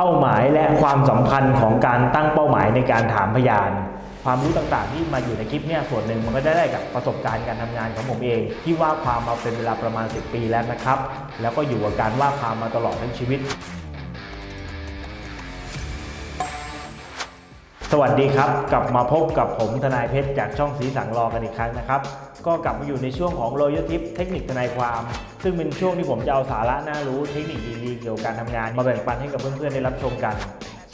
ป้าหมายและความสำคัญของการตั้งเป้าหมายในการถามพยาน ความรู้ต่างๆ ที่มาอยู่ในคลิปเนี่ยส่วนหนึ่งมันก็ได้ได้กับประสบการณ์การทำงานของผมเอง ที่ว่าความมาเป็นเวลาประมาณ 10 ปีแล้วนะครับ แล้วก็อยู่กับการว่าความมาตลอดทั้งชีวิต สวัสดีครับ กลับมาพบกับผมทนายเพชรจากช่องสีสังรอกันอีกครั้งนะครับ ก็กลับมาอยู่ในช่วงของ Royal Tip เทคนิคทนายความ ซึ่งเป็นช่วงที่ผมจะเอาสาระน่ารู้เทคนิคดีๆเกี่ยวกับการทำงาน มาแบ่งปันให้กับเพื่อนๆได้รับชมกัน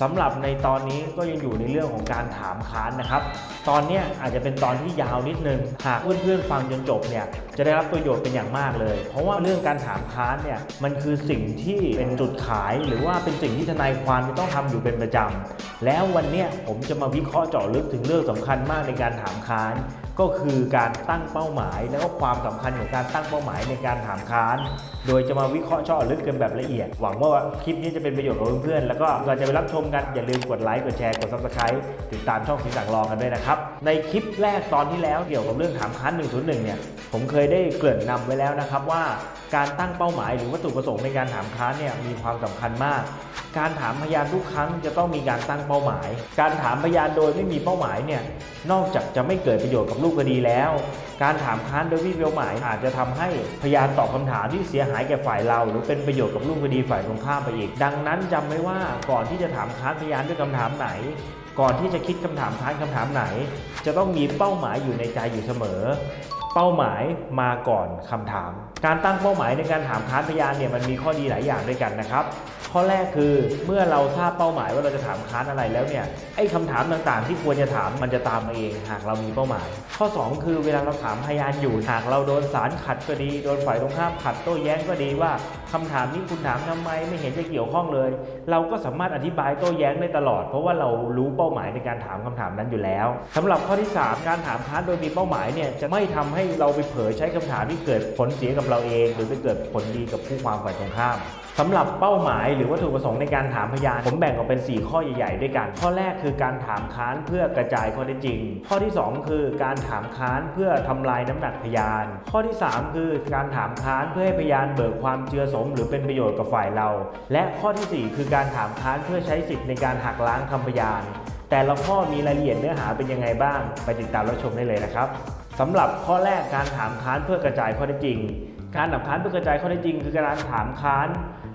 สำหรับในตอนนี้ก็ยังอยู่ในเรื่องของการถามค้านนะครับ ตอนนี้อาจจะเป็นตอนที่ยาวนิดนึง หากเพื่อนๆฟังจนจบเนี่ยจะได้รับประโยชน์เป็นอย่างมากเลย เพราะว่าเรื่องการถามค้านเนี่ยมันคือสิ่งที่เป็นจุดขาย หรือว่าเป็นสิ่งที่ทนายความจะต้องทำอยู่เป็นประจำแล้ววันนี้ผมจะมาวิเคราะห์เจาะลึกถึงเรื่องสำคัญมากในการถามค้าน ก็คือการตั้งเป้าหมาย แล้วก็ความสำคัญของการตั้งเป้าหมายในการถามค้าน โดยจะมาวิเคราะห์เจาะลึกกันแบบละเอียด หวังว่าคลิปนี้จะเป็นประโยชน์กับเพื่อนๆ แล้วก็ก่อนจะไปรับชมกัน อย่าลืมกดไลค์ กดแชร์ กด subscribe ติดตามช่องสีสังรองกันด้วยนะครับ ในคลิปแรกตอนที่แล้วเกี่ยวกับเรื่องถามค้าน 101 เนี่ย ผมเคยได้เกริ่นนำไว้แล้วนะครับว่าการตั้งเป้าหมายหรือวัตถุประสงค์ในการถามค้านเนี่ยมีความสำคัญมาก การถามพยานทุกครั้งจะต้องมีการตั้งเป้าหมาย การถามพยานโดยไม่มีเป้าหมายเนี่ยนอกจากจะไม่เกิดประโยชน์กับรูปคดีแล้ว การถามค้านโดยไม่มีเป้าหมายอาจจะทำให้พยานตอบคำถามที่เสียหายแก่ฝ่ายเรา หรือเป็นประโยชน์กับรูปคดีฝ่ายตรงข้ามไปอีก ดังนั้นจำไว้ว่าก่อนที่จะถามค้านพยานด้วยคำถามไหน ก่อนที่จะคิดคำถามค้านคำถามไหน จะต้องมีเป้าหมายอยู่ในใจอยู่เสมอ เป้าหมายมาก่อนคำถาม การตั้งเป้าหมายในการถามค้านพยานเนี่ยมันมีข้อดีหลายอย่างด้วยกันนะครับ ข้อแรกคือเมื่อเราทราบเป้าหมายว่าเราจะถามค้านอะไรแล้วเนี่ยไอ้คำถามต่างๆ ที่ควรจะถามมันจะตามมาเอง หากเรามีเป้าหมาย ข้อ 2 คือเวลาเราถามพยานอยู่หากเราโดนศาลขัดก็ดี โดนฝ่ายตรงข้ามขัดโต้แย้งก็ดีว่าคำถามนี้คุณถามทำไมไม่เห็นจะเกี่ยวข้องเลย เราก็สามารถอธิบายโต้แย้งได้ตลอด เพราะว่าเรารู้เป้าหมายในการถามคำถามนั้นอยู่แล้วสำหรับข้อที่ 3 การถามค้านโดยมีเป้าหมายเนี่ยจะไม่ทำให้เราไปเผยใช้คำถามที่เกิดผลเสียกับเราเอง หรือไปเกิดผลดีกับผู้ความฝ่ายตรงข้าม สำหรับเป้าหมายหรือวัตถุประสงค์ในการถามพยาน ผมแบ่งออกเป็น 4 ข้อใหญ่ ๆ ด้วยกัน ข้อแรกคือการถามค้านเพื่อกระจายข้อเท็จจริง ข้อที่ 2 คือการถามค้านเพื่อทำลายน้ำหนักพยาน ข้อที่ 3 คือการถามค้านเพื่อให้พยานเบิกความเจือสม หรือเป็นประโยชน์กับฝ่ายเรา และข้อทีสี่4 คือการถามค้านเพื่อใช้สิทธิ์ในการหักล้างคำพยาน แต่ละข้อมีรายละเอียดเนื้อหาเป็นยังไงบ้าง ไปติดตามรับชมได้เลยนะครับสำหรับข้อแรกการถามค้านเพื่อกระจายข้อเท็จจริง การถามค้านเพื่อกระจายข้อเท็จจริง คือการถามค้าน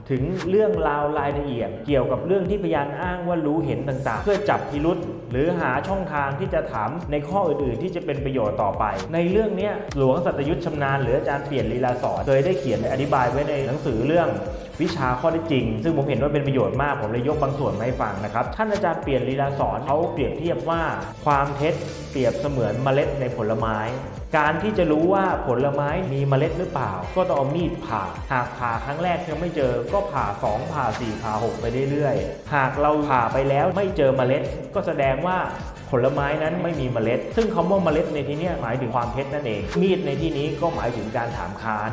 ถึงเรื่องราวรายละเอียด เกี่ยวกับเรื่องที่พยานอ้างว่ารู้เห็นต่างๆ เพื่อจับพิรุษหรือหาช่องทางที่จะถามในข้ออื่นๆ ที่จะเป็นประโยชน์ต่อไป ในเรื่องนี้หลวงสัตยุทธชำนาญหรืออาจารย์เปลี่ยนลีลาสอนเคยได้เขียนอธิบายไว้ในหนังสือเรื่อง วิชาข้อเท็จจริง ซึ่งผมเห็นว่าเป็นประโยชน์มากผมเลยยกบางส่วนมาให้ฟังนะครับท่านอาจารย์เปลี่ยนลีลาสอนเขาเปรียบเทียบว่าความเท็จเปรียบเสมือนเมล็ดในผลไม้ การที่จะรู้ว่าผลไม้มีเมล็ดหรือเปล่า ก็ต้องเอามีดผ่า หากผ่าครั้งแรกยังไม่เจอ ก็ผ่า 2 ผ่า 4 ผ่า 6 ไปเรื่อยๆ หากเราผ่าไปแล้วไม่เจอเมล็ด ก็แสดงว่า ผลไม้นั้นไม่มีเมล็ด ซึ่งคำว่าเมล็ดในที่นี้หมายถึงความเท็จนั่นเอง มีดในที่นี้ก็หมายถึงการถามค้าน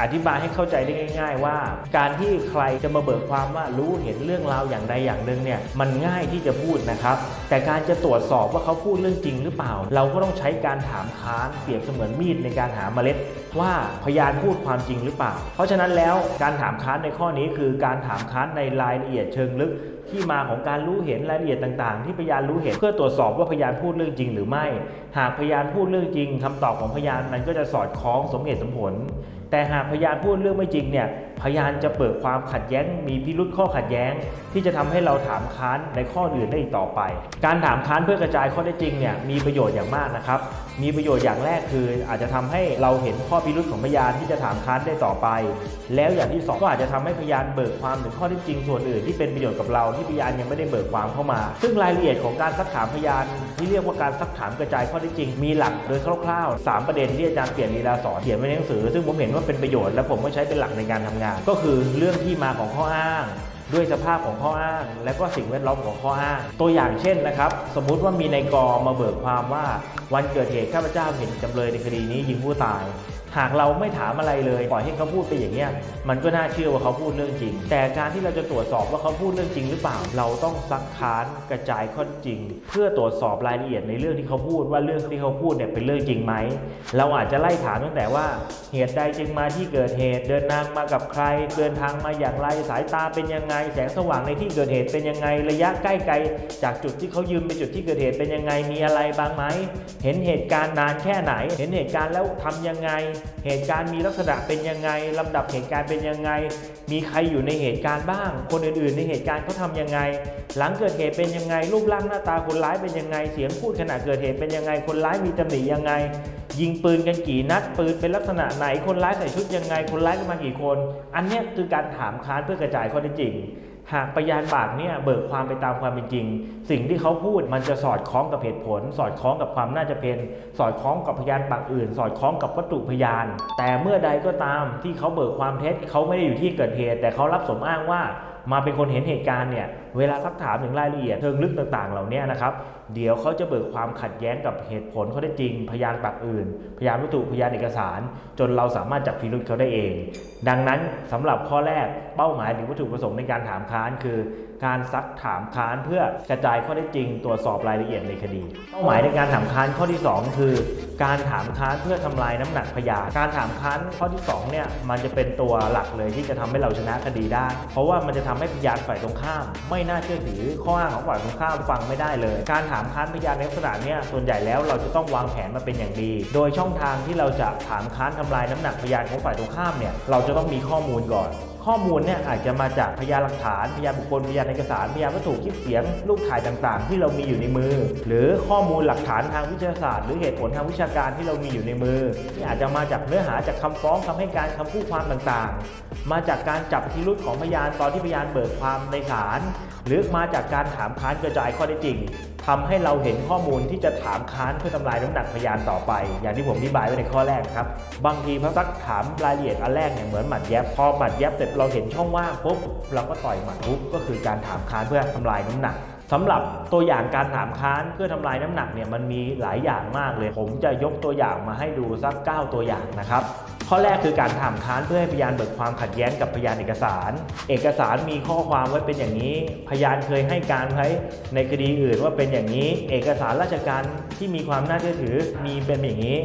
อธิบายให้เข้าใจได้ง่าย ๆ ว่า การที่ใครจะมาเบิกความว่ารู้เห็นเรื่องราวอย่างใดอย่างหนึ่งเนี่ยมันง่ายที่จะพูดนะครับ แต่การจะตรวจสอบว่าเขาพูดเรื่องจริงหรือเปล่า เราก็ต้องใช้การถามค้านเปรียบเสมือนมีดในการหาเมล็ด ว่าพยานพูดความจริงหรือเปล่า เพราะฉะนั้นแล้วการถามค้านในข้อนี้คือการถามค้านในรายละเอียดเชิงลึก ที่มาของการรู้เห็นรายละเอียดต่าง ๆ ที่พยานรู้เห็นเพื่อตรวจสอบว่าพยานพูดเรื่องจริงหรือไม่ หากพยานพูดเรื่องจริงคำตอบของพยานมันก็จะสอดคล้องสมเหตุสมผล แต่หากพยานพูดเรื่องไม่จริงเนี่ย พยานจะเปิดความขัดแย้ง มีพิรุษข้อขัดแย้ง ที่จะทำให้เราถามค้านในข้ออื่นได้อีกต่อไป การถามค้านเพื่อกระจายข้อได้จริงเนี่ยมีประโยชน์อย่างมากนะครับ มีประโยชน์อย่างแรกคือ อาจจะทำให้เราเห็นข้อพิรุษของพยานที่จะถามค้านได้ต่อไป แล้วอย่างที่สองก็อาจจะทำให้พยานเบิกความถึงข้อเท็จจริงส่วนอื่นที่เป็นประโยชน์กับเราที่พยานยังไม่ได้เบิกความเข้ามา ซึ่งรายละเอียดของการซักถามพยาน ที่เรียกว่าการซักถามกระจายข้อเท็จจริง มีหลักโดยคร่าวๆสามประเด็นที่อาจารย์เปลี่ยนลีลาสอนเขียนไว้ในหนังสือ ซึ่งผมเห็นว่าเป็นประโยชน์และผมก็ใช้เป็นหลักในการทำงานก็คือเรื่องที่มาของข้ออ้าง ด้วยสภาพของข้ออ้าง และก็สิ่งแวดล้อมของข้ออ้าง ตัวอย่างเช่นนะครับ สมมุติว่ามีนายกมาเบิกความว่า วันเกิดเหตุข้าพเจ้าเห็นจำเลยในคดีนี้ยิงผู้ตาย หากเราไม่ถามอะไรเลยปล่อยให้เขาพูดไปอย่างเงี้ยมันก็น่าเชื่อว่าเขาพูดเรื่องจริง แต่การที่เราจะตรวจสอบว่าเขาพูดเรื่องจริงหรือเปล่า เราต้องซักค้านกระจายข้อจจริง เพื่อตรวจสอบรายละเอียดในเรื่องที่เขาพูดว่าเรื่องที่เขาพูดเนี่ยเป็นเรื่องจริงไหมเราอาจจะไล่ถามตั้งแต่ว่าเหตุใดจึงมาที่เกิดเหตุ เดินทางมากับใคร เดินทางมาอย่างไรสายตาเป็นยังไง แสงสว่างในที่เกิดเหตุเป็นยังไงระยะใกล้ไกล จากจุดที่เขายืนไปจุดที่เกิดเหตุเป็นยังไงมีอะไรบ้างไหมเห็นเหตุการณ์นานแค่ไหน เห็นเหตุการณ์แล้วทำยังไงเหตุการณ์มีลักษณะเป็นยังไงลำดับเหตุการณ์เป็นยังไง มีใครอยู่ในเหตุการณ์บ้าง คนอื่นๆ ในเหตุการณ์เขาทำยังไง หลังเกิดเหตุเป็นยังไง รูปร่างหน้าตาคนร้ายเป็นยังไง เสียงพูดขณะเกิดเหตุเป็นยังไง คนร้ายมีตำหนิยังไง ยิงปืนกันกี่นัด ปืนเป็นลักษณะไหน คนร้ายใส่ชุดยังไง คนร้ายมากี่คน อันนี้คือการถามค้านเพื่อกระจายข้อเท็จจริง หากพยานปากเนี่ยเบิกความไปตามความเป็นจริง สิ่งที่เขาพูดมันจะสอดคล้องกับเหตุผล สอดคล้องกับความน่าจะเป็น สอดคล้องกับพยานปากอื่น สอดคล้องกับวัตถุพยาน แต่เมื่อใดก็ตามที่เขาเบิกความเท็จเขาไม่ได้อยู่ที่เกิดเหตุ แต่เขารับสมอ้างว่า มาเป็นคนเห็นเหตุการณ์เนี่ยเวลาซักถามถึงรายละเอียดเชิงลึกต่างๆ เหล่านี้นะครับเดี๋ยวเขาจะเบิกความขัดแย้งกับเหตุผลข้อเท็จจริง พยานปากอื่น พยานวัตถุพยานเอกสาร จนเราสามารถจับพิรุธเขาได้เอง ดังนั้นสำหรับข้อแรกเป้าหมายหรือวัตถุประสงค์ในการถามค้านคือ การซักถามค้านเพื่อกระจายข้อเท็จริงตรวจสอบรายละเอียดในคดี เป้าหมายในการถามค้านข้อที่ 2 คือ การถามค้านเพื่อทำลายน้ำหนักพยานการถามค้านข้อที่2เนี่ยมันจะเป็นตัวหลักเลยที่จะทำให้เราชนะคดีได้ เพราะว่ามันจะทำให้พยานฝ่ายตรงข้าม ไม่น่าเชื่อถือข้ออ้างของฝ่ายตรงข้ามฟังไม่ได้เลย การถามค้านพยานในลักษณะเนี้ยส่วนใหญ่แล้วเราจะต้องวางแผนมาเป็นอย่างดี โดยช่องทางที่เราจะถามค้านทำลายน้ำหนักพยานของฝ่ายตรงข้ามเนี่ยเราจะต้องมีข้อมูลก่อน ข้อมูลเนี่ยอาจจะมาจากพยานหลักฐาน พยานบุคคล พยานเอกสาร พยานวัตถุคลิปเสียง รูปถ่ายต่างๆ ที่เรามีอยู่ในมือ หรือข้อมูลหลักฐานทางวิทยาศาสตร์ หรือเหตุผลทางวิชาการที่เรามีอยู่ในมือที่อาจจะมาจากเนื้อหาจากคำฟ้องคำให้การคำพูดความต่างๆ มาจากการจับพิรุธของพยานตอนที่พยานเบิกความในศาล หรือมาจากการถามค้านกระจายข้อเท็จจริงทำให้เราเห็นข้อมูลที่จะถามค้านเพื่อทำลายน้ำหนักพยานต่อไป อย่างที่ผมอธิบายไว้ในข้อแรกครับ บางทีพระซักถามรายละเอียดอันแรกเนี่ยเหมือนหมัดแยบพอหมัดแยบเสร็จเราเห็นช่องว่างปุ๊บเราก็ต่อยหมัดปุ๊บก็คือการถามค้านเพื่อทำลายน้ำหนักสำหรับตัวอย่างการถามค้านเพื่อทำลายน้ำหนักเนี่ยมันมีหลายอย่างมากเลย ผมจะยกตัวอย่างมาให้ดูสัก 9 ตัวอย่างนะครับ ข้อแรกคือการถามค้านเพื่อให้พยานเบิกความขัดแย้งกับพยานเอกสาร เอกสารมีข้อความไว้เป็นอย่างนี้ พยานเคยให้การไว้ในคดีอื่นว่าเป็นอย่างนี้ เอกสารราชการที่มีความน่าเชื่อถือมีเป็นอย่างนี้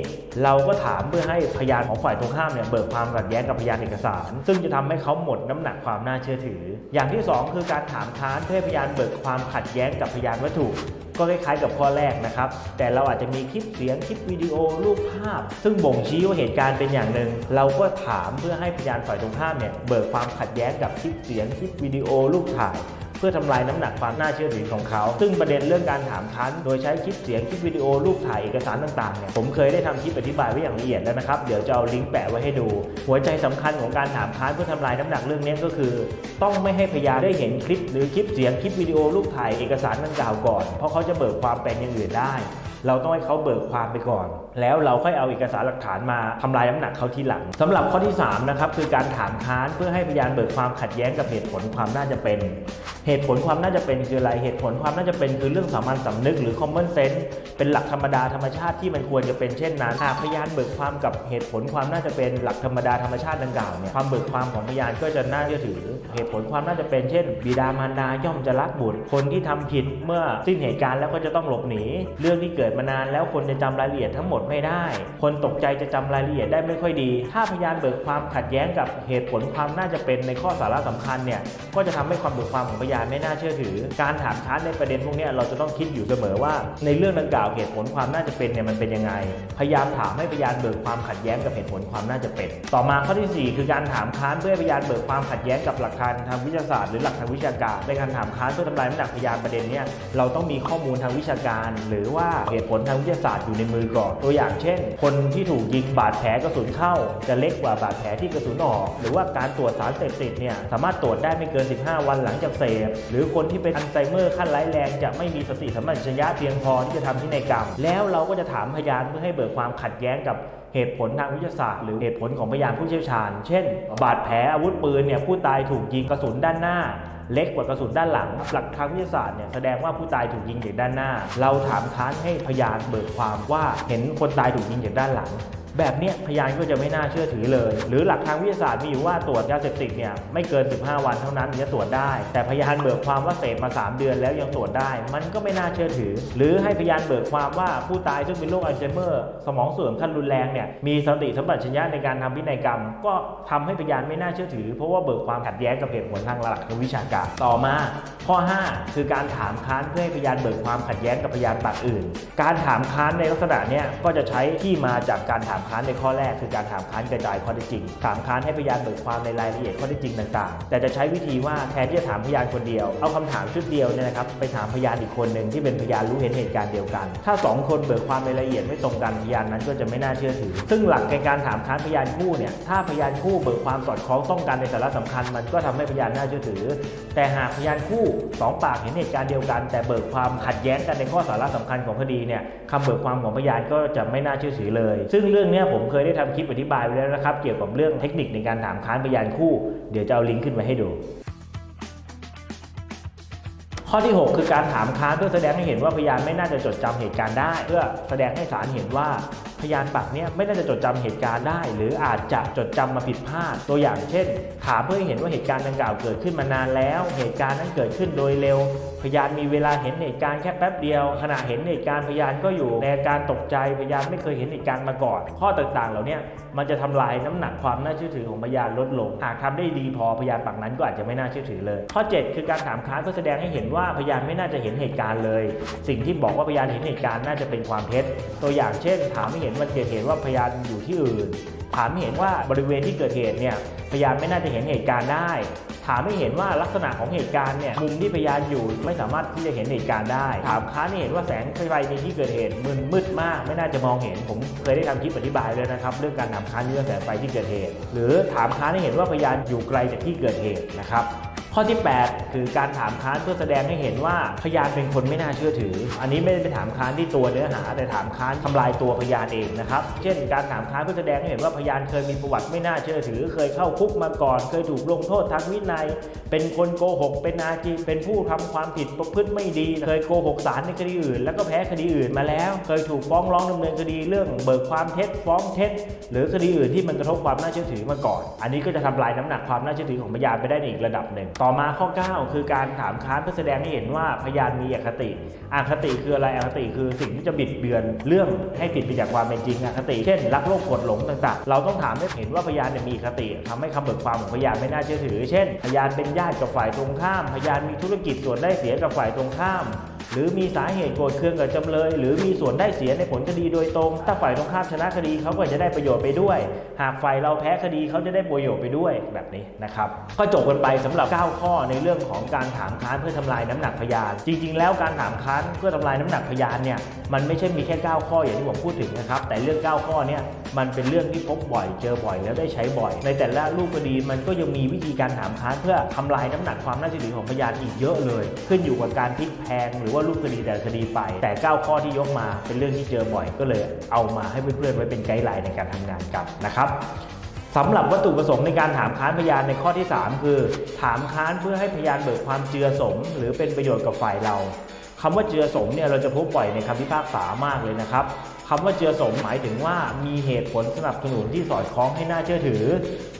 เราก็ถามเพื่อให้พยานของฝ่ายตรงข้ามเนี่ยเบิกความขัดแย้งกับพยานเอกสาร ซึ่งจะทำให้เขาหมดน้ำหนักความน่าเชื่อถือ อย่างที่สองคือการถามค้านเพื่อให้พยานเบิกความขัดแย้งกับพยานวัตถุ ก็คล้ายๆกับข้อแรกนะครับ แต่เราอาจจะมีคลิปเสียงคลิปวิดีโอรูปภาพ ซึ่งบ่งชี้ว่าเหตุการณ์เป็นอย่างหนึ่ง เราก็ถามเพื่อให้พยานฝ่ายตรงข้ามเนี่ยเบิกความขัดแย้งกับคลิปเสียงคลิปวิดีโอรูปถ่าย เพื่อทำลายน้ำหนักความน่าเชื่อถือของเขา ซึ่งประเด็นเรื่องการถามค้านโดยใช้คลิปเสียงคลิปวิดีโอรูปถ่ายเอกสารต่างๆเนี่ยผมเคยได้ทำคลิปอธิบายไว้อย่างละเอียดแล้วนะครับเดี๋ยวจะเอาลิงก์แปะไว้ให้ดู หัวใจสำคัญของการถามค้านเพื่อทำลายน้ำหนักเรื่องนี้ก็คือ ต้องไม่ให้พยานได้เห็นคลิป หรือคลิปเสียงคลิปวิดีโอรูปถ่ายเอกสารดังกล่าวก่อนเพราะเขาจะเบิกความเป็นอย่างอื่นได้ เราต้องให้เขาเบิกความไปก่อน แล้วเราค่อยเอาเอกสารหลักฐานมาทำลายน้ำหนักเขาทีหลังสำหรับข้อที่3นะครับคือการถามค้านเพื่อให้พยานเบิกความขัดแย้งกับเหตุผลความน่าจะเป็น เหตุผลความน่าจะเป็นคืออะไรเหตุผลความน่าจะเป็นคือเรื่องสามัญสำนึกหรือ common sense เป็นหลักธรรมดาธรรมชาติที่มันควรจะเป็นเช่นนั้นหากพยานเบิกความกับเหตุผลความน่าจะเป็นหลักธรรมดาธรรมชาติดังกล่าวเนี่ยความเบิกความของพยานก็จะน่าเชื่อถือ เหตุผลความน่าจะเป็นเช่น บิดามารดาย่อมจะรักบุตร คนที่ทำผิดเมื่อสิ้นเหตุการณ์แล้วก็จะต้องหลบหนีเรื่องที่เกิดมานานแล้วคนจะจำรายละเอียดทั้งหมดไม่ได้ คนตกใจจะจำรายละเอียดได้ไม่ค่อยดี ถ้าพยานเบิกความขัดแย้งกับเหตุผลความน่าจะเป็นในข้อสาระสำคัญเนี่ยก็จะทำให้ความเบิกความของพยานไม่น่าเชื่อถือ การถามค้านในประเด็นพวกนี้เราจะต้องคิดอยู่เสมอว่า ในเรื่องดังกล่าวเหตุผลความน่าจะเป็นเนี่ยมันเป็นยังไง พยายามถามให้พยานเบิกความขัดแย้งกับเหตุผลความน่าจะเป็น ต่อมาข้อที่สี่คือการถามค้านเพื่อพยานเบิกความขัดแย้งกับหลักฐานทางวิทยาศาสตร์หรือหลักทางวิชาการในการถามค้านเพื่อทำลายน้ำหนักพยานประเด็นเนี้ยเราต้องมีข้อมูลทางวิชาการ หรือว่าเหตุผลทางวิทยาศาสตร์อยู่ในมือก่อน ตัวอย่างเช่น คนที่ถูกยิงบาดแผลกระสุนเข้า จะเล็กกว่าบาดแผลที่กระสุนออก หรือว่าการตรวจสารเสพติดเนี่ยสามารถตรวจได้ไม่เกิน 15 วันหลังจากเสพ หรือคนที่เป็นอัลไซเมอร์ขั้นร้ายแรงจะไม่มีสติสัมปชัญญะเพียงพอที่จะทำพินัยกรรม แล้วเราก็จะถามพยานเพื่อให้เบิกความขัดแย้งกับเหตุผลทางวิทยาศาสตร์ หรือเหตุผลของพยานผู้เชี่ยวชาญ เช่น บาดแผลอาวุธปืนเนี่ยผู้ตายถูกยิงกระสุนด้านหน้า เล็กกว่ากระสุนด้านหลัง หลักทางวิทยาศาสตร์เนี่ยแสดงว่าผู้ตายถูกยิงจากด้านหน้า เราถามค้านให้พยานเบิกความว่าเห็นคนตายถูกยิงจากด้านหลัง แบบนี้พยานก็จะไม่น่าเชื่อถือเลย หรือหลักทางวิทยาศาสตร์มีอยู่ว่าตรวจยาเสพติดเนี่ยไม่เกิน 15 วันเท่านั้นถึงจะตรวจได้ แต่พยานเบิกความว่าเสพมา 3 เดือนแล้วยังตรวจได้ มันก็ไม่น่าเชื่อถือ หรือให้พยานเบิกความว่าผู้ตายซึ่งเป็นโรคอัลไซเมอร์ สมองเสื่อมขั้นรุนแรงเนี่ยมีสติสัมปชัญญะในการทำพินัยกรรม ก็ทำให้พยานไม่น่าเชื่อถือ เพราะว่าเบิกความขัดแย้งกับเหตุผลทางหลักทางวิชาการ ต่อมา ข้อ 5 คือการถามค้านเพื่อให้พยานเบิกความขัดแย้งกับพยานปากอื่น การถามค้านในลักษณะเนี้ยก็จะใช้ที่มาจากการถามค้านในข้อแรกคือการถามค้านกระจายข้อเท็จจริง ถามค้านให้พยานเบิกความในรายละเอียดข้อเท็จจริงต่างๆ แต่จะใช้วิธีว่าแทนที่จะถามพยานคนเดียว เอาคำถามชุดเดียวเนี่ยนะครับไปถามพยานอีกคนหนึ่งที่เป็นพยานรู้เห็นเหตุการณ์เดียวกัน ถ้าสองคนเบิกความในรายละเอียดไม่ตรงกันพยานนั้นก็จะไม่น่าเชื่อถือ ซึ่งหลักในการถามค้านพยานคู่เนี่ยถ้าพยานคู่เบิกความสอดคล้องต้องกันในสาระสำคัญ มันก็ทำให้พยานน่าเชื่อถือ แต่หากพยานคู่สองปากเห็นเหตุการณ์เดียวกัน แต่เบิกความขัดแย้งกันในข้อสาระสำคัญของคดีเนี่ยคำเบิกความของพยานก็จะไม่น่าเชื่อถือเลย ซึ่งเรื่องนี้ผมเคยได้ทำคลิปอธิบายไว้แล้วนะครับ เกี่ยวกับเรื่องเทคนิคในการถามค้านพยานคู่ เดี๋ยวจะเอาลิงก์ขึ้นไว้ให้ดู ข้อที่ 6 คือการถามค้านเพื่อแสดงให้เห็นว่าพยานไม่น่าจะจดจำเหตุการณ์ได้ เพื่อแสดงให้ศาลเห็นว่าพยานปากเนี้ยไม่น่าจะจดจำเหตุการณ์ได้ หรืออาจจะจดจำมาผิดพลาด ตัวอย่างเช่น ถามเพื่อให้เห็นว่าเหตุการณ์ดังกล่าวเกิดขึ้นมานานแล้ว เหตุการณ์นั้นเกิดขึ้นโดยเร็ว พยานมีเวลาเห็นเหตุการณ์แค่แป๊บเดียว ขณะเห็นเหตุการณ์พยานก็อยู่ในอาการตกใจพยานไม่เคยเห็นเหตุการณ์มาก่อน ข้อต่างๆ เหล่านี้มันจะทำลายน้ำหนักความน่าเชื่อถือของพยานลดลง หากทำได้ดีพอพยานปากนั้นก็อาจจะไม่น่าเชื่อถือเลย ข้อ 7 คือการถามค้านเพื่อแสดงให้เห็นว่าพยานไม่น่าจะเห็นเหตุการณ์เลย สิ่งที่บอกว่าพยานเห็นเหตุการณ์น่าจะเป็นความเท็จ ตัวอย่างเช่น ถามให้เห็นวันเกิดเหตุว่าพยานอยู่ที่อื่น ถามให้เห็นว่าบริเวณที่เกิดเหตุเนี่ยพยานไม่น่าจะเห็นเหตุการณ์ได้ ถามให้เห็นว่าลักษณะของเหตุการณ์เนี่ยมุมที่พยานอยู่ไม่สามารถที่จะเห็นเหตุการณ์ได้ถามค้านให้เห็นว่าแสงไฟในที่เกิดเหตุมึนมืดมาก ไม่น่าจะมองเห็น ผมเคยได้ทำคลิปอธิบายเลยนะครับเรื่องการถามค้านเรื่องแสงไฟที่เกิดเหตุ หรือถามค้านให้เห็นว่าพยานอยู่ไกลจากที่เกิดเหตุนะครับ ข้อที่ 8 คือการถามค้านเพื่อแสดงให้เห็นว่าพยานเป็นคนไม่น่าเชื่อถือ อันนี้ไม่ได้ไปถามค้านที่ตัวเนื้อหา แต่ถามค้านทำลายตัวพยานเองนะครับ เช่น การถามค้านเพื่อแสดงให้เห็นว่าพยานเคยมีประวัติไม่น่าเชื่อถือ เคยเข้าคุกมาก่อน เคยถูกลงโทษทางวินัย เป็นคนโกหก เป็นอาจีเป็นผู้ทำความผิดประพฤติไม่ดี เคยโกหกศาลในคดีอื่น แล้วก็แพ้คดีอื่นมาแล้ว เคยถูกฟ้องร้องดำเนินคดีเรื่องเบิกความเท็จฟ้องเท็จ หรือคดีอื่นที่มันกระทบความน่าเชื่อถือมาก่อน อันนี้ก็จะทำลายน้ำหนักความน่าเชื่อถือของพยานไปได้ในอีกระดับหนึ่งต่อมาข้อ 9 คือการถามค้านเพื่อแสดงให้เห็นว่าพยานมีอคติอคติคืออะไรอคติคือสิ่งที่จะบิดเบือนเรื่องให้ผิดไปจากความเป็นจริงอคติเช่นรักโลภโกรธหลงต่างๆ เราต้องถามให้เห็นว่าพยานเนี่ยมีอคติทำให้คำเบิกความของพยานไม่น่าเชื่อถือ เช่น พยานเป็นญาติกับฝ่ายตรงข้าม พยานมีธุรกิจส่วนได้เสียกับฝ่ายตรงข้าม หรือมีสาเหตุโกรธเคืองกับจำเลย หรือมีส่วนได้เสียในผลคดีโดยตรง ถ้าฝ่ายตรงข้ามชนะคดีเขาก็จะได้ประโยชน์ไปด้วย หากฝ่ายเราแพ้คดีเขาจะได้ประโยชน์ไปด้วยแบบนี้นะครับก็จบกันไปสำหรับ 9 ข้อในเรื่องของการถามค้านเพื่อทำลายน้ำหนักพยาน จริง ๆ แล้วการถามค้านเพื่อทำลายน้ำหนักพยานเนี่ยมันไม่ใช่มีแค่ 9 ข้ออย่างที่ผมพูดถึงนะครับแต่เรื่อง 9 ข้อเนี่ยมันเป็นเรื่องที่พบบ่อยเจอบ่อยแล้วได้ใช้บ่อย ในแต่ละรูปคดีมันก็ยังมีวิธีการถามค้านเพื่อทำลายน้ำหนักความน่าเชื่อถือของพยานอีกเยอะเลย ขึ้นอยู่กับการพลิกแพงหรือว่ารูปคดีแต่คดีไป แต่ 9 ข้อที่ยกมาเป็นเรื่องที่เจอบ่อยก็เลยเอามาให้เพื่อนๆไว้เป็นไกด์ไลน์ในการทำงานกันนะครับสำหรับวัตถุประสงค์ในการถามค้านพยานในข้อที่ 3 คือ ถามค้านเพื่อให้พยานเบิกความเจือสม หรือเป็นประโยชน์กับฝ่ายเราคำว่าเจือสมเนี่ยเราจะพบบ่อยในคำพิพากษามากเลยนะครับคำว่าเจือสมหมายถึงว่ามีเหตุผลสนับสนุนที่สอดคล้องให้น่าเชื่อถือ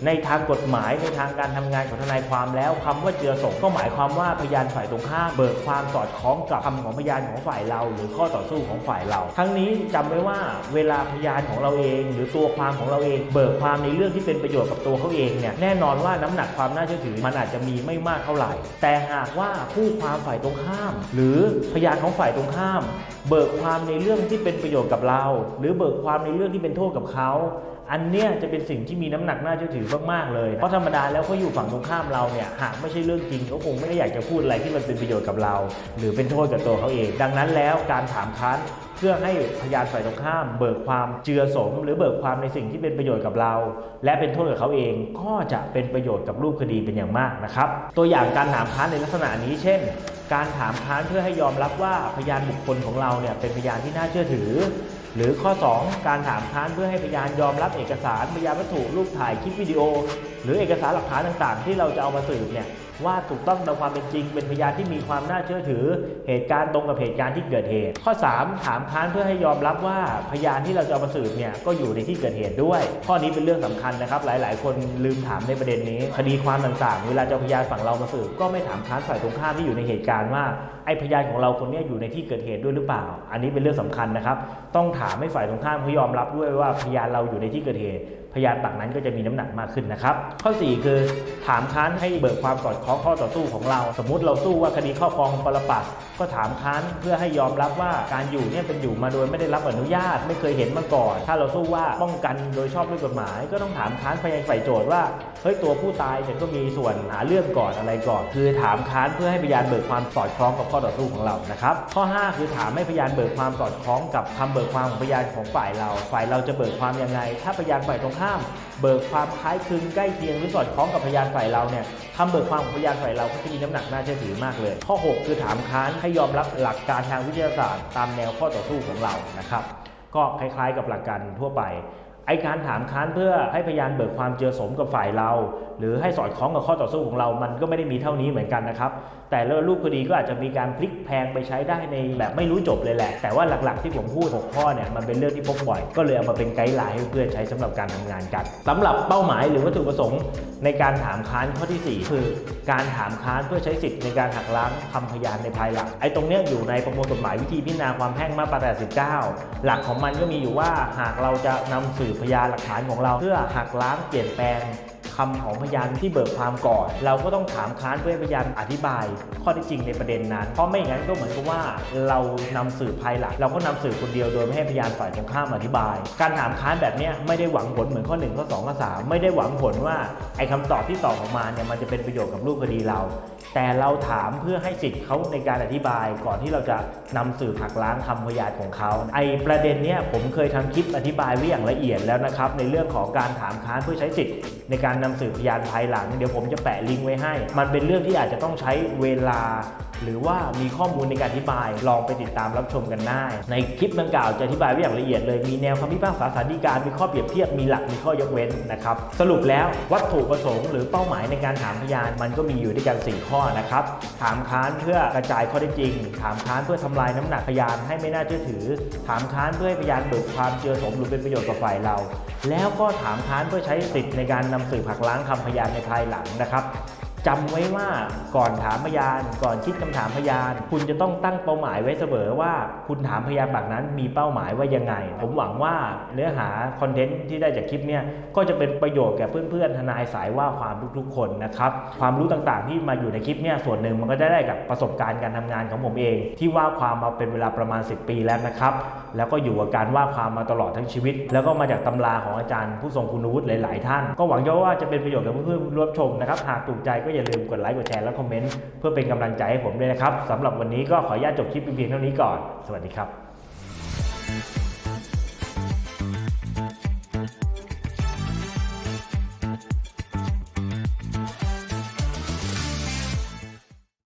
ในทางกฎหมายในทางการทำงานของทนายความแล้วคำว่าเจือสมก็หมายความว่าพยานฝ่ายตรงข้ามเบิกความสอดคล้องกับคำของพยานของฝ่ายเรา หรือข้อต่อสู้ของฝ่ายเรา ทั้งนี้จำไว้ว่าเวลาพยานของเราเอง หรือตัวความของเราเอง เบิกความในเรื่องที่เป็นประโยชน์กับตัวเขาเองเนี่ยแน่นอนว่าน้ำหนักความน่าเชื่อถือมันอาจจะมีไม่มากเท่าไหร่ แต่หากว่าคู่ความฝ่ายตรงข้าม หรือพยานของฝ่ายตรงข้าม เบิกความในเรื่องที่เป็นประโยชน์กับเรา หรือเบิกความในเรื่องที่เป็นโทษกับเขา อันเนี้ยจะเป็นสิ่งที่มีน้ำหนักน่าเชื่อถือมากๆเลยเพราะธรรมดาแล้วเขาอยู่ฝั่งตรงข้ามเราเนี่ยหากไม่ใช่เรื่องจริงเขาคงไม่ได้อยากจะพูดอะไรที่มันเป็นประโยชน์กับเรา หรือเป็นโทษกับตัวเขาเอง ดังนั้นแล้วการถามค้านเพื่อให้พยานฝ่ายตรงข้าม เบิกความเจือสม หรือเบิกความในสิ่งที่เป็นประโยชน์กับเรา และเป็นโทษกับเขาเองก็จะเป็นประโยชน์กับรูปคดีเป็นอย่างมากนะครับ ตัวอย่างการถามค้านในลักษณะนี้เช่น การถามค้านเพื่อให้ยอมรับว่าพยานบุคคลของเราเนี่ยเป็นพยานที่น่าเชื่อถือ หรือข้อ 2 การถามค้านเพื่อให้พยานยอมรับเอกสารพยานวัตถุรูปถ่ายคลิปวิดีโอ หรือเอกสารหลักฐานต่างๆ ที่เราจะเอามาสืบเนี่ย ว่าถูกต้องตามความเป็นจริง เป็นพยานที่มีความน่าเชื่อถือ เหตุการณ์ตรงกับเหตุการณ์ที่เกิดเหตุ ข้อ 3 ถามค้านเพื่อให้ยอมรับว่าพยานที่เราจะเอามาสืบเนี่ยก็อยู่ในที่เกิดเหตุด้วย ข้อนี้เป็นเรื่องสำคัญนะครับ หลาย ๆ คนลืมถามในประเด็นนี้ คดีความต่างๆ เวลาจะเอาพยานฝั่งเรามาสืบก็ไม่ถามค้านฝ่ายตรงข้ามที่อยู่ในเหตุการณ์ว่าไอ้พยานของเราคนนี้อยู่ในที่เกิดเหตุด้วยหรือเปล่า อันนี้เป็นเรื่องสำคัญนะครับ ต้องถามให้ฝ่ายตรงข้ามเขายอมรับด้วยว่าพยานเราอยู่ในที่เกิดเหตุ พยานปากนั้นก็จะมีน้ำหนักมากขึ้นนะครับ ข้อ 4 คือถามค้านให้เบิกความสอดคล้องข้อต่อสู้ของเรา สมมุติเราสู้ว่าคดีครอบครองปรปักษ์ก็ถามค้านเพื่อให้ยอมรับว่าการอยู่เนี่ยเป็นอยู่มาโดยไม่ได้รับอนุญาต ไม่เคยเห็นมาก่อน ถ้าเราสู้ว่าป้องกันโดยชอบด้วยกฎหมาย ก็ต้องถามค้านพยานฝ่ายโจทย์ว่าเฮ้ยตัวผู้ตายฉันก็มีส่วนหาเรื่องก่อนอะไรก่อน คือถามค้านเพื่อให้พยานเบิกความสอดคล้องกับข้อต่อสู้ของเรานะครับข้อ 5 คือถามให้พยานเบิกความสอดคล้องกับคำเบิกความของพยานของฝ่ายเรา ฝ่ายเราจะเบิกความยังไง ถ้าพยานฝ่ายตรงข้ามเบิกความคล้ายคลึงใกล้เคียงหรือสอดคล้องกับพยานฝ่ายเราเนี่ยคำเบิกความของพยานฝ่ายเราก็จะมีน้ำหนักน่าเชื่อถือมากเลย ข้อ 6 คือถามค้านให้ยอมรับหลักการทางวิทยาศาสตร์ ตามแนวข้อต่อสู้ของเรานะครับก็คล้ายๆ กับหลักการทั่วไป ไอการถามค้านเพื่อให้พยานเบิกความเจือสมกับฝ่ายเรา หรือให้สอดคล้องกับข้อต่อสู้ของเรา มันก็ไม่ได้มีเท่านี้เหมือนกันนะครับ แต่ละรูปคดีก็อาจจะมีการพลิกแพงไปใช้ได้ในแบบไม่รู้จบเลยแหละ แต่ว่าหลักๆที่ผมพูด6ข้อเนี่ยมันเป็นเรื่องที่พบบ่อย ก็เลยเอามาเป็นไกด์ไลน์ให้เพื่อนใช้สำหรับการทำงานกันสำหรับเป้าหมายหรือวัตถุประสงค์ ในการถามค้านข้อที่ 4 คือ การถามค้านเพื่อใช้สิทธิ์ในการหักล้างคำพยานในภายหลัง ไอ้ตรงเนี้ยอยู่ในประมวลกฎหมายวิธีพิจารณาความแพ่งมาตรา89 หลักของมันก็มีอยู่ว่าหากเราจะนำสืบพยานหลักฐานของเรา เพื่อหักล้างเปลี่ยนแปลงคำของพยานที่เบิกความก่อน เราก็ต้องถามค้านเพื่อให้พยานอธิบาย ข้อเท็จจริงในประเด็นนั้น เพราะไม่อย่างนั้นก็เหมือนกับว่าเรานำสืบภายหลังเราก็นำสืบคนเดียวโดยไม่ให้พยานฝ่ายตรงข้ามอธิบาย การถามค้านแบบนี้ไม่ได้หวังผลเหมือนข้อ1ข้อ2ข้อ3ไม่ได้หวังผลว่าไอ้คำตอบที่ตอบออกมาเนี่ยมันจะเป็นประโยชน์กับรูปคดีเรา แต่เราถามเพื่อให้สิทธิ์เขาในการอธิบายก่อนที่เราจะนำสืบหักล้างคำพยานของเขาไอ้ประเด็นเนี้ยผมเคยทำคลิปอธิบายไว้อย่างละเอียดแล้วนะครับ ในเรื่องของการถามค้านเพื่อใช้สิทธิ์ในการนำสื่อพยานภายหลัง เดี๋ยวผมจะแปะลิงก์ไว้ให้ มันเป็นเรื่องที่อาจจะต้องใช้เวลา หรือว่ามีข้อมูลในการอธิบายลองไปติดตามรับชมกันได้ ในคลิปดังกล่าวจะอธิบายไว้อย่างละเอียดเลยมีแนวคำพิพากษาสารดีกามีข้อเปรียบเทียบมีหลักมีข้อยกเว้นนะครับสรุปแล้ววัตถุประสงค์หรือเป้าหมายในการถามพยานมันก็มีอยู่ด้วยกัน 4 ข้อนะครับถามค้านเพื่อกระจายข้อเท็จจริง ถามค้านเพื่อทำลายน้ำหนักพยานให้ไม่น่าเชื่อถือ ถามค้านเพื่อให้พยานเบิกความเจือสมหรือเป็นประโยชน์กับฝ่ายเรา แล้วก็ถามค้านเพื่อใช้สิทธิ์ในการนำสืบหักล้างคำพยานในภายหลังนะครับ จำไว้ว่าก่อนถามพยาน ก่อนคิดคำถามพยาน คุณจะต้องตั้งเป้าหมายไว้เสมอว่าคุณถามพยานแบบนั้นมีเป้าหมายว่ายังไง ผมหวังว่าเนื้อหาคอนเทนต์ที่ได้จากคลิปเนี่ยก็จะเป็นประโยชน์แก่เพื่อนๆทนายสายว่าความทุกๆคนนะครับความรู้ต่างๆ ที่มาอยู่ในคลิปเนี่ยส่วนหนึ่งมันก็จะได้กับประสบการณ์การทำงานของผมเอง ที่ว่าความมาเป็นเวลาประมาณ 10 ปีแล้วนะครับแล้วก็อยู่กับการว่าความมาตลอดทั้งชีวิต แล้วก็มาจากตำราของอาจารย์ผู้ทรงคุณวุฒิหลาย ๆ ท่าน ก็หวังว่าจะเป็นประโยชน์กับเพื่อนๆร่วมชมนะครับหากถูกใจก็อย่าลืมกดไลค์กดแชร์และคอมเมนต์เพื่อเป็นกำลังใจให้ผมด้วยนะครับสำหรับวันนี้ก็ขออนุญาตจบคลิปเพียงเท่านี้ก่อน สวัสดีครับ